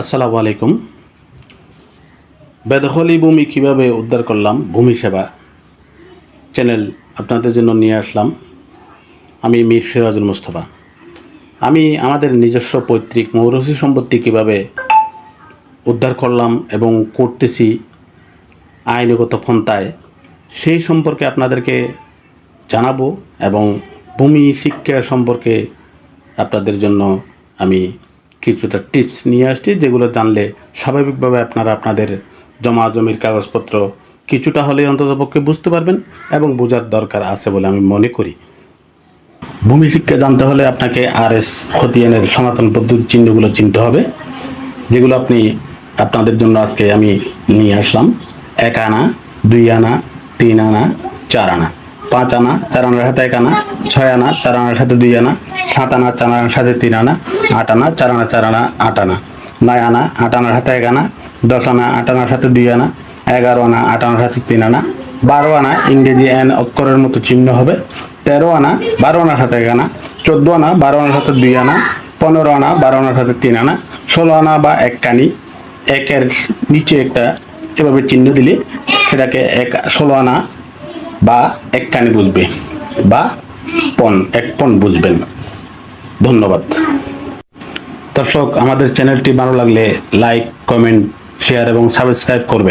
আসসালামু আলাইকুম। বেদখলি ভূমি কীভাবে উদ্ধার করলাম? ভূমি সেবা চ্যানেল আপনাদের জন্য নিয়ে আসলাম। আমি মীর সিরাজুল মুস্তফা। আমি আমাদের নিজস্ব পৈতৃক মৌরসি সম্পত্তি কীভাবে উদ্ধার করলাম এবং করতেছি আইনগত পন্থায়, সেই সম্পর্কে আপনাদেরকে জানাব এবং ভূমি শিক্ষা সম্পর্কে আপনাদের জন্য আমি কিছুটা টিপস নিয়ে আসছি, যেগুলো জানলে স্বাভাবিকভাবে আপনারা আপনাদের জমা জমির কাগজপত্র কিছুটা হলে অন্ততপক্ষে বুঝতে পারবেন এবং বোঝার দরকার আছে বলে আমি মনে করি। ভূমি শিক্ষা জানতে হলে আপনাকে আর এস খতিয়ানের সনাতন পদ্ধতির চিহ্নগুলো চিনতে হবে, যেগুলো আপনি আপনাদের জন্য আজকে আমি নিয়ে আসলাম। এক আনা, দুই আনা, তিন আনা, চার আনা। পাঁচ আনা, চার আনার সাথে এক আনা, ছয় আনা, চার আনার সাথে দুই আনা। সাত আনা, চার আনার সাথে তিন আনা, আট আনা, চার আনা চার আনা, আট আনা, নয় আনা, আট আনার সাথে এক আনা, দশ আনা, আট আনার সাথে দুই আনা, এগারো আনা, আট আনার সাথে তিন আনা, বারো আনা ইংরেজি এন অক্ষরের মতো চিহ্ন হবে, তেরো আনা, বারো আনার সাথে এক আনা, চোদ্দ আনা, বারো আনার সাথে দুই আনা, পনেরো আনা, বারো আনার সাথে তিন আনা, ষোলো আনা বা এক কানি একের নিচে একটা এভাবে চিহ্ন দিলে সেটাকে এক, ষোলো আনা বা এক কানি বুঝবে, বা পন, এক পন বুঝবেন। ধন্যবাদ। দর্শক আমাদের চ্যানেলটি ভালো লাগলে লাইক কমেন্ট শেয়ার এবং সাবস্ক্রাইব করবেন।